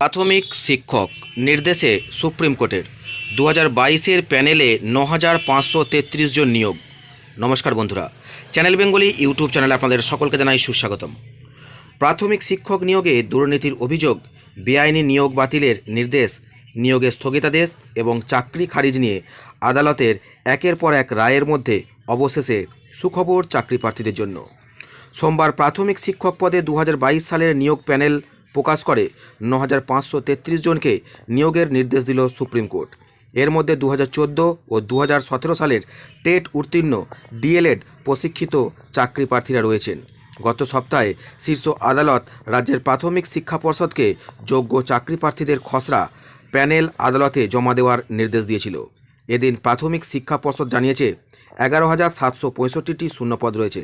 প্রাথমিক শিক্ষক নির্দেশে সুপ্রিম কোর্টের দু হাজার বাইশের প্যানেলে ন হাজার পাঁচশো তেত্রিশ জন নিয়োগ। নমস্কার বন্ধুরা, চ্যানেল বেঙ্গলি ইউটিউব চ্যানেলে আপনাদের সকলকে জানাই সুস্বাগতম। প্রাথমিক শিক্ষক নিয়োগে দুর্নীতির অভিযোগ, বেআইনি নিয়োগ বাতিলের নির্দেশ, নিয়োগে স্থগিতাদেশ এবং চাকরি খারিজ নিয়ে আদালতের একের পর এক রায়ের মধ্যে অবশেষে সুখবর চাকরি প্রার্থীদের জন্য। সোমবার প্রাথমিক শিক্ষক পদে দু হাজার বাইশ সালের নিয়োগ প্যানেল প্রকাশ করে। ন জনকে নিয়োগের নির্দেশ দিল সুপ্রিম কোর্ট। এর মধ্যে দু হাজার চোদ্দ ও দু হাজার সতেরো সালের টেট উত্তীর্ণ ডিএলএড প্রশিক্ষিত চাকরি প্রার্থীরা রয়েছেন। গত সপ্তাহে শীর্ষ আদালত রাজ্যের প্রাথমিক শিক্ষা পর্ষদকে যোগ্য চাকরি প্রার্থীদের খসড়া প্যানেল আদালতে জমা দেওয়ার নির্দেশ দিয়েছিল। এদিন প্রাথমিক শিক্ষা পর্ষদ জানিয়েছে, এগারো হাজার সাতশো পঁয়ষট্টিটি শূন্যপদ রয়েছে।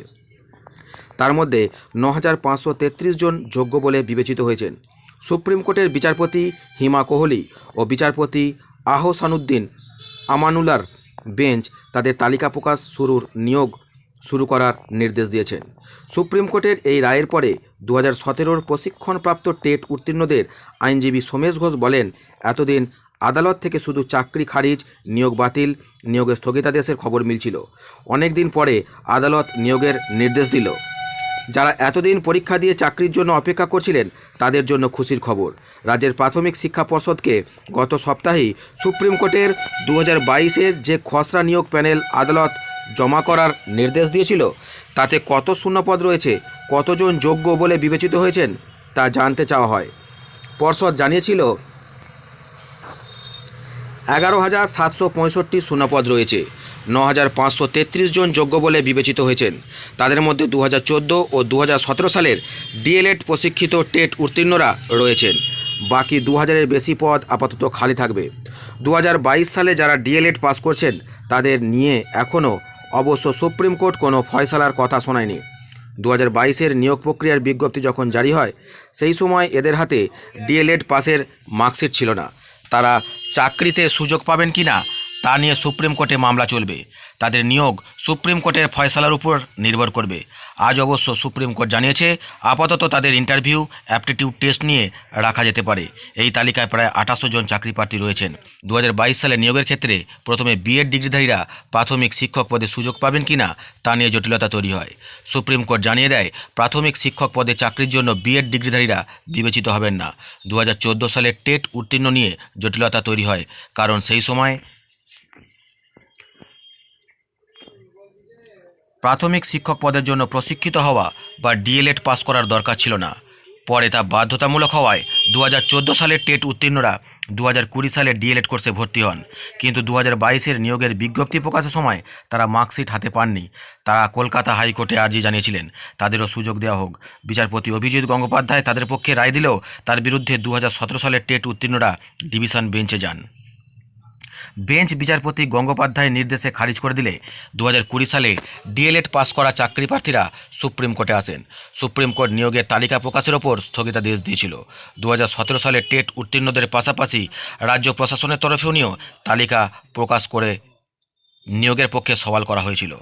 তার মধ্যে ন জন যোগ্য বলে বিবেচিত হয়েছেন। সুপ্রিম কোর্টের বিচারপতি হিমা কোহলি ও বিচারপতি আহসানুদ্দিন আমানুলার বেঞ্চ তাদের তালিকা প্রকাশ শুরুর নিয়োগ শুরু করার নির্দেশ দিয়েছেন। সুপ্রিম কোর্টের এই রায়ের পরে দু হাজার সতেরোর প্রশিক্ষণপ্রাপ্ত টেট উত্তীর্ণদের আইনজীবী সোমেশ ঘোষ বলেন, এতদিন আদালত থেকে শুধু চাকরি খারিজ, নিয়োগ বাতিল, নিয়োগের স্থগিতাদেশের খবর মিলছিল। অনেক দিন পরে আদালত নিয়োগের নির্দেশ দিল। যারা এতদিন পরীক্ষা দিয়ে চাকরির জন্য অপেক্ষা করছিলেন, তাদের জন্য খুশির খবর। রাজ্যের প্রাথমিক শিক্ষা পর্ষদকে গত সপ্তাহেই সুপ্রিম কোর্টের দু হাজার যে খসড়া নিয়োগ প্যানেল আদালত জমা করার নির্দেশ দিয়েছিল, তাতে কত শূন্যপদ রয়েছে, কতজন যোগ্য বলে বিবেচিত হয়েছেন, তা জানতে চাওয়া হয়। পর্ষদ জানিয়েছিল এগারো হাজার সাতশো পঁয়ষট্টি শূন্যপদ রয়েছে। ন হাজার পাঁচশো তেত্রিশ জন যোগ্য বলে বিবেচিত হয়েছেন। তাদের মধ্যে দু হাজার চোদ্দ ও দু হাজার সতেরো সালের ডিএলএড প্রশিক্ষিত টেট উত্তীর্ণরা রয়েছেন। বাকি দু হাজারের বেশি পদ আপাতত খালি থাকবে। দু হাজার বাইশ সালে যারা ডিএলএড পাস করছেন, তাদের নিয়ে এখনও অবশ্য সুপ্রিম কোর্ট কোনো ফয়সালার কথা শোনায়নি। দু হাজার বাইশের নিয়োগ প্রক্রিয়ার বিজ্ঞপ্তি যখন জারি হয়, সেই সময় এদের হাতে ডিএলএড পাসের মার্কশিট ছিল না। তারা চাকরিতে সুযোগ পাবেন কি না তা নিয়ে সুপ্রিম কোর্টে মামলা চলবে। তাদের নিয়োগ সুপ্রিম কোর্টের ফয়সালার উপর নির্ভর করবে। আজ অবশ্য সুপ্রিম কোর্ট জানিয়েছে, আপাতত তাদের ইন্টারভিউ, অ্যাপটিটিউড টেস্ট নিয়ে রাখা যেতে পারে। এই তালিকায় প্রায় আঠাশো জন চাকরি প্রার্থী রয়েছেন। দু হাজার বাইশ সালে নিয়োগের ক্ষেত্রে প্রথমে বিএড ডিগ্রিধারীরা প্রাথমিক শিক্ষক পদে সুযোগ পাবেন কি না, তা নিয়ে জটিলতা তৈরি হয়। সুপ্রিম কোর্ট জানিয়ে দেয়, প্রাথমিক শিক্ষক পদে চাকরির জন্য বিএড ডিগ্রিধারীরা বিবেচিত হবেন না। দু হাজার চোদ্দ সালে টেট উত্তীর্ণ নিয়ে জটিলতা তৈরি হয়, কারণ সেই সময় প্রাথমিক শিক্ষক পদের জন্য প্রশিক্ষিত হওয়া বা ডিএলএড পাস করার দরকার ছিল না। পরে তা বাধ্যতামূলক হওয়ায় দু হাজার চোদ্দ সালের টেট উত্তীর্ণরা দু হাজার কুড়ি সালে ডিএলএড কোর্সে ভর্তি হন। কিন্তু দু হাজার নিয়োগের বিজ্ঞপ্তি প্রকাশের সময় তারা মার্কশিট হাতে পাননি। তারা কলকাতা হাইকোর্টে আর্জি জানিয়েছিলেন, তাদেরও সুযোগ দেওয়া হোক। বিচারপতি অভিজিৎ গঙ্গোপাধ্যায় তাদের পক্ষে রায় দিলেও তার বিরুদ্ধে দু হাজার সতেরো সালের টেট উত্তীর্ণরা ডিভিশন বেঞ্চে যান। বেঞ্চ বিচারপতি গঙ্গোপাধ্যায়ের নির্দেশে খারিজ করে দিলে দু সালে ডিএলএড পাস করা চাকরি প্রার্থীরা সুপ্রিম কোর্টে আসেন। সুপ্রিম কোর্ট নিয়োগের তালিকা প্রকাশের ওপর স্থগিতাদেশ দিয়েছিল। দু হাজার সতেরো সালে টেট উত্তীর্ণদের পাশাপাশি রাজ্য প্রশাসনের তরফেও নিয়েও তালিকা প্রকাশ করে নিয়োগের পক্ষে সওয়াল করা হয়েছিল।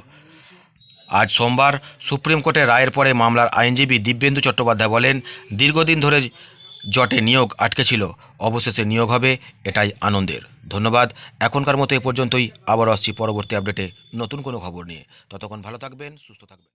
আজ সোমবার সুপ্রিম কোর্টের রায়ের পরে মামলার আইনজীবী দিব্যেন্দু চট্টোপাধ্যায় বলেন, দীর্ঘদিন ধরে জটে নিয়োগ আটকে ছিল। অবশেষে নিয়োগ হবে এটাই আনন্দের। ধন্যবাদ। এখনকার মতো এ পর্যন্তই। আবার আসছি পরবর্তী আপডেটে নতুন কোনো খবর নিয়ে। ততক্ষণ ভালো থাকবেন, সুস্থ থাকবেন।